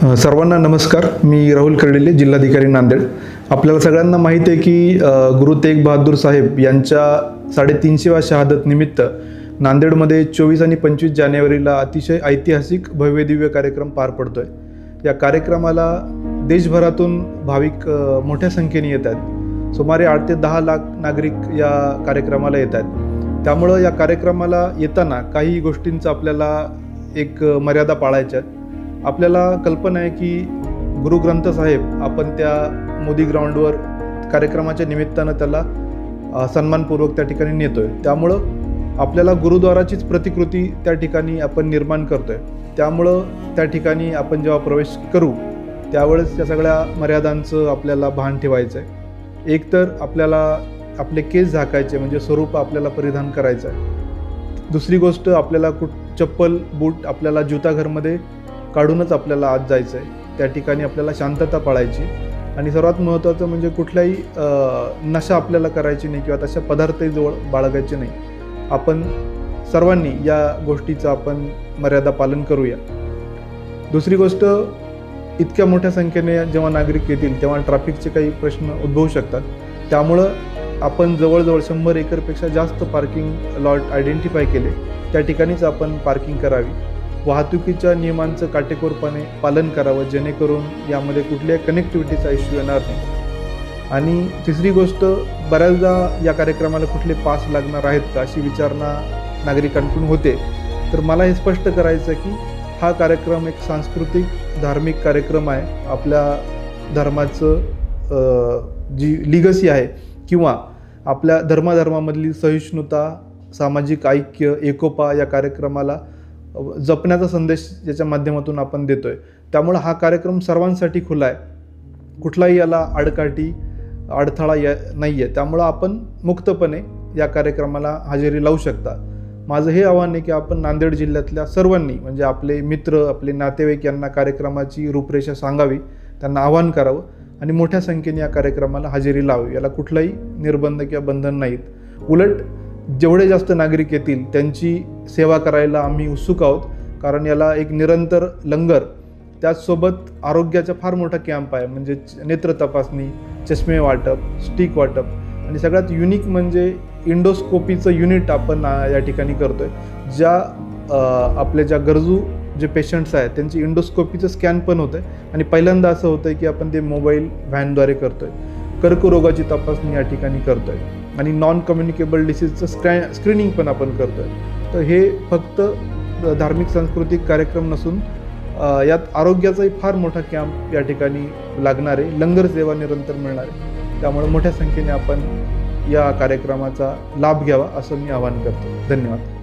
सर्वांना नमस्कार. मी राहुल कर्डिले जिल्हाधिकारी नांदेड. आपल्याला सगळ्यांना माहीत आहे की गुरु तेग बहादूर साहेब यांच्या साडेतीनशेव्या शहादत निमित्त नांदेडमध्ये चोवीस आणि पंचवीस जानेवारीला अतिशय ऐतिहासिक भव्यदिव्य कार्यक्रम पार पडतोय. या कार्यक्रमाला देशभरातून भाविक मोठ्या संख्येने येत आहेत. सुमारे आठ ते दहा लाख नागरिक या कार्यक्रमाला येत आहेत. त्यामुळं या कार्यक्रमाला येताना काही गोष्टींचं आपल्याला एक मर्यादा पाळायच्या आहेत. आपल्याला कल्पना आहे की गुरुग्रंथ साहेब आपण त्या मोदी ग्राउंडवर कार्यक्रमाच्या निमित्तानं त्याला सन्मानपूर्वक त्या ठिकाणी नेतोय. त्यामुळं आपल्याला गुरुद्वाराचीच प्रतिकृती त्या ठिकाणी आपण निर्माण करतोय. त्यामुळं त्या ठिकाणी आपण जेव्हा प्रवेश करू त्यावेळेस त्या सगळ्या मर्यादांचं आपल्याला भान ठेवायचं आहे एकतर आपल्याला आपले केस झाकायचे म्हणजे स्वरूप आपल्याला परिधान करायचं आहे दुसरी गोष्ट आपल्याला कुठ चप्पल बूट आपल्याला जुताघरमध्ये काढूनच आपल्याला आत जायचं आहे त्या ठिकाणी आपल्याला शांतता पाळायची. आणि सर्वात महत्त्वाचं म्हणजे कुठल्याही नशा आपल्याला करायची नाही किंवा तशा पदार्थही जवळ बाळगायचे नाही. आपण सर्वांनी या गोष्टीचं आपण मर्यादा पालन करूया. दुसरी गोष्ट इतक्या मोठ्या संख्येने जेव्हा नागरिक येतील तेव्हा ट्रॅफिकचे काही प्रश्न उद्भवू शकतात. त्यामुळं आपण जवळजवळ शंभर एकरपेक्षा जास्त पार्किंग लॉट आयडेंटिफाय केले. त्या ठिकाणीच आपण पार्किंग करावी. वाहतुकीच्या नियमांचं काटेकोरपणे पालन करावं जेणेकरून यामध्ये कुठल्याही कनेक्टिव्हिटीचा इश्यू येणार नाही. आणि तिसरी गोष्ट बऱ्याचदा या कार्यक्रमाला कुठले पास लागणार आहेत का अशी विचारणा नागरिकांकडून होते. तर मला हे स्पष्ट करायचं की हा कार्यक्रम एक सांस्कृतिक धार्मिक कार्यक्रम आहे. आपल्या धर्माचं जी लिगसी आहे किंवा आपल्या धर्माधर्मामधली सहिष्णुता सामाजिक ऐक्य एकोपा या कार्यक्रमाला जपण्याचा संदेश याच्या माध्यमातून आपण देतोय. त्यामुळं हा कार्यक्रम सर्वांसाठी खुला आहे. कुठलाही याला आडकाठी अडथळा या नाही आहे त्यामुळं आपण मुक्तपणे या कार्यक्रमाला हजेरी लावू शकता. माझं हे आव्हान आहे की आपण नांदेड जिल्ह्यातल्या सर्वांनी म्हणजे आपले मित्र आपले नातेवाईक यांना कार्यक्रमाची रूपरेषा सांगावी त्यांना आवाहन करावं आणि मोठ्या संख्येने या कार्यक्रमाला हजेरी लावावी. याला कुठलाही निर्बंध किंवा बंधन नाहीत. उलट जेवढे जास्त नागरिक येतील त्यांची सेवा करायला आम्ही उत्सुक आहोत. कारण याला एक निरंतर लंगर त्याचसोबत आरोग्याचा फार मोठा कॅम्प आहे. म्हणजे नेत्र तपासणी चष्मे वाटप स्टिक वाटप आणि सगळ्यात युनिक म्हणजे इंडोस्कोपीचं युनिट आपण या ठिकाणी करतो आहे ज्या आपल्या ज्या गरजू जे पेशंट्स आहेत त्यांची इंडोस्कोपीचं स्कॅन पण होतं आहे आणि पहिल्यांदा असं होतं आहे की आपण ते मोबाईल व्हॅनद्वारे करतो आहे कर्करोगाची तपासणी या ठिकाणी करतो आहे आणि नॉन कम्युनिकेबल डिसीजचं स्क्रॅ स्क्रीनिंग पण आपण करतो आहे तर हे फक्त धार्मिक सांस्कृतिक कार्यक्रम नसून यात आरोग्याचाही फार मोठा कॅम्प या ठिकाणी लागणार आहे. लंगर सेवा निरंतर मिळणार आहे. त्यामुळे मोठ्या संख्येने आपण या कार्यक्रमाचा लाभ घ्यावा असं मी आवाहन करतो. धन्यवाद.